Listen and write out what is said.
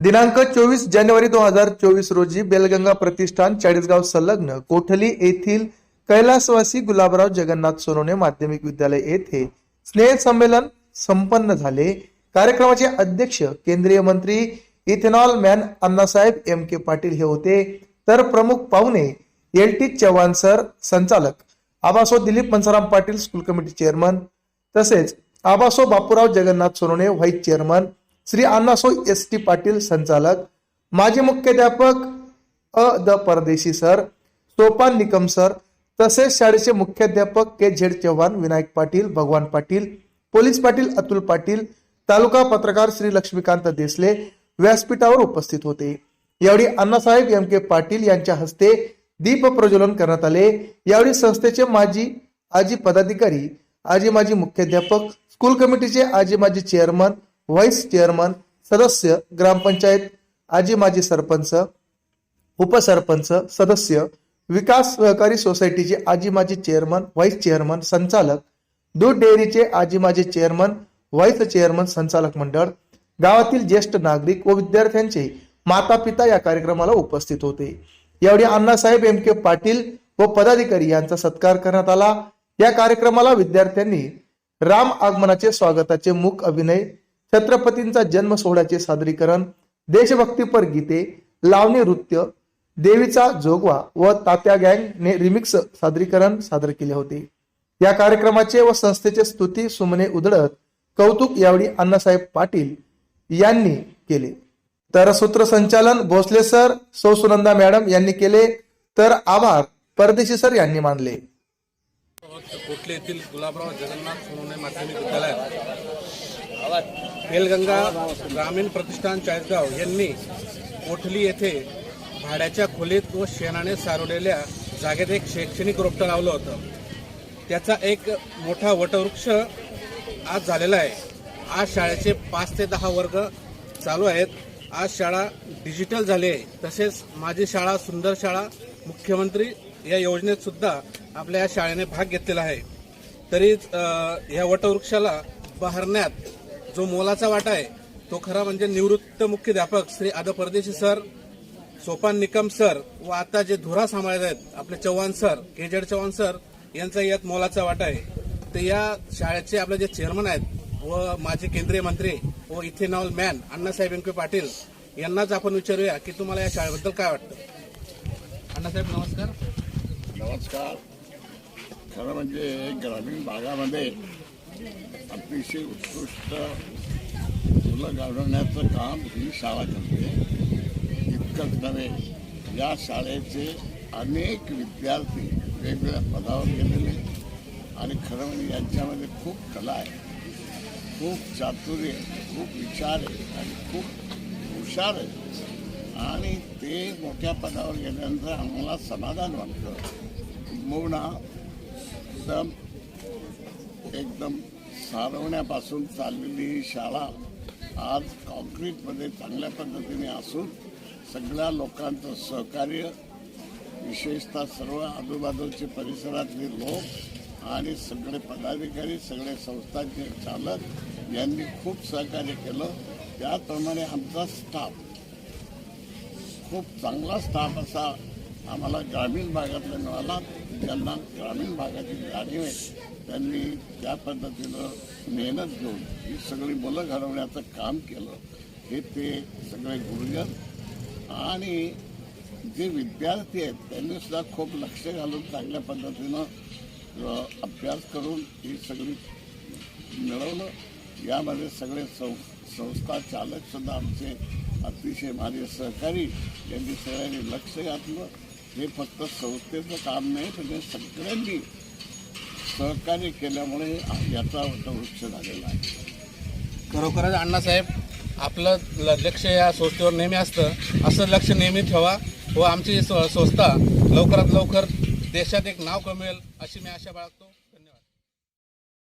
दिनांक चोवीस जानेवारी दोन हजार चोवीस रोजी बेलगंगा प्रतिष्ठान चाळीसगाव संलग्न कोठली येथील कैलासवासी गुलाबराव जगन्नाथ सोनवणे माध्यमिक विद्यालय येथे स्नेह संमेलन संपन्न झाले. कार्यक्रमाचे अध्यक्ष केंद्रीय मंत्री ethanol man Annasaheb M K Patil हे होते. तर प्रमुख पाहुणे एल टी चव्हाण सर संचालक Abaso Dilip Mansaram Patil school committee chairman तसेच Abaso Bapurao Jagannath Sonawane vice chairman Shri Annaso S T Patil संचालक माजी मुख्याध्यापक अ. द. परदेशी सर सोपान निकम सर तसेच शाळेचे मुख्याध्यापक K. Z. Chavan Vinayak Patil Bhagwan Patil police Patil Atul Patil taluka पत्रकार श्री लक्ष्मीकांत देसले व्यासपीठावर उपस्थित होते. यावेळी अण्णासाहेब एम. के. पाटील यांच्या हस्ते दीप प्रज्वलन करण्यात आले. यावेळी संस्थेचे माजी आजी पदाधिकारी आजी माजी मुख्याध्यापक स्कूल कमिटीचे आजी माजी चेअरमन व्हाईस चेअरमन सदस्य ग्रामपंचायत आजी माजी सरपंच उपसरपंच सदस्य विकास सहकारी सोसायटीचे आजी माजी चेअरमन व्हाईस चेअरमन संचालक दूध डेअरीचे आजी माजी चेअरमन व्हाईस चेअरमन संचालक मंडळ गावातील ज्येष्ठ नागरिक व विद्यार्थ्यांचे माता पिता या कार्यक्रमाला उपस्थित होते. यावेळी अण्णासाहेब एम के पाटील व पदाधिकारी यांचा सत्कार करण्यात आला. या कार्यक्रमाला विद्यार्थ्यांनी राम आगमनाचे स्वागताचे मूक अभिनय छत्रपतींचा जन्म सोहळ्याचे सादरीकरण देशभक्तीपर गीते लावणी नृत्य देवीचा जोगवा व तात्या गँग ने रिमिक्स सादरीकरण सादर केले होते. या कार्यक्रमाचे व संस्थेचे स्तुती सुमने उधळत कौतुक यावेळी अण्णासाहेब पाटील यांनी केले. तर सूत्रसंचालन भोसले सर सौ सुनंदा मॅडम यांनी केले तर आभार परदेशी सर यांनी मानले. कोटले येथील गुलाबराव जगन्नाथ सोनवणे माध्यमिक विद्यालयात? बेलगंगा ग्रामीण प्रतिष्ठान चाळीसगाव यांनी कोठली येथे भाड्याच्या खोलीत व शेणाने सारवलेल्या जागेत एक शैक्षणिक रोपटं लावलं होतं? त्याचा एक मोठा वटवृक्ष आज झालेला आहे. आज शाळेचे पाच ते दहा वर्ग चालू आहेत. आज शाळा डिजिटल झाली आहे. तसेच माझी शाळा सुंदर शाळा मुख्यमंत्री या योजनेत सुद्धा आपल्या या शाळेने भाग घेतलेला आहे. तरी या वटवृक्षाला बहरण्यात जो मोलाचा वाटा आहे तो खरा म्हणजे निवृत्त मुख्याध्यापक श्री आद परदेशी सर सोपान निकम सर व आता जे धुरा सांभाळत आहेत आपले Chavan sir K Z Chavan sir यांचा यात मोलाचा वाटा आहे. तर या शाळेचे आपले जे चेअरमन आहेत व माजी केंद्रीय मंत्री व ethanol man Annasaheb M K Patil यांनाच आपण विचारूया की तुम्हाला या शाळेबद्दल काय वाटतं? अण्णासाहेब नमस्कार. नमस्कार. खरं म्हणजे ग्रामीण भागामध्ये अतिशय उत्कृष्ट मुलं घडवण्याचं काम ही शाळा करते. इतकंच नव्हे या शाळेचे अनेक विद्यार्थी वेगवेगळ्या पदावर गेलेले आणि खरं म्हणजे यांच्यामध्ये खूप कला आहे. खूप चातुर्य खूप विचार आहे आणि खूप हुशार आहे. आणि ते मोठ्या पदावर गेल्यानंतर आम्हाला समाधान वाटतं. किंबहुना एकदम एकदम सारवण्यापासून चाललेली ही शाळा आज कॉन्क्रीटमध्ये चांगल्या पद्धतीने असून सगळ्या लोकांचं सहकार्य विशेषतः सर्व आजूबाजूचे परिसरातले लोक आणि सगळे पदाधिकारी सगळे संस्थांचे चालक यांनी खूप सहकार्य केलं. त्याप्रमाणे आमचा स्टाफ खूप चांगला स्थाप असा आम्हाला ग्रामीण भागातला मिळाला ज्यांना ग्रामीण भागाची जाणीव आहे. त्यांनी त्या पद्धतीनं मेहनत घेऊन ही सगळी मुलं घडवण्याचं काम केलं. हे ते सगळे गुरुजन आणि जे विद्यार्थी आहेत त्यांनी सुद्धा खूप लक्ष घालून चांगल्या पद्धतीनं अभ्यास करून ही सगळी मिळवलं. यामध्ये सगळे सं संस्था चालक सुद्धा आमचे अतिशय माझे सहकारी यांनी सगळ्यांनी लक्ष घातलं. हे फक्त संस्थेचं काम नाही तर हे सगळ्यांनी सहकार्य केल्यामुळे याचा वृक्ष झालेला आहे. खरोखरच अण्णासाहेब आपलं ल- लक्ष या संस्थेवर नेहमी असतं. असं लक्ष नेहमी ठेवा व आमची स- संस्था लवकरात लवकर देशात एक नाव कमेल अशी मी आशा बाळगतो.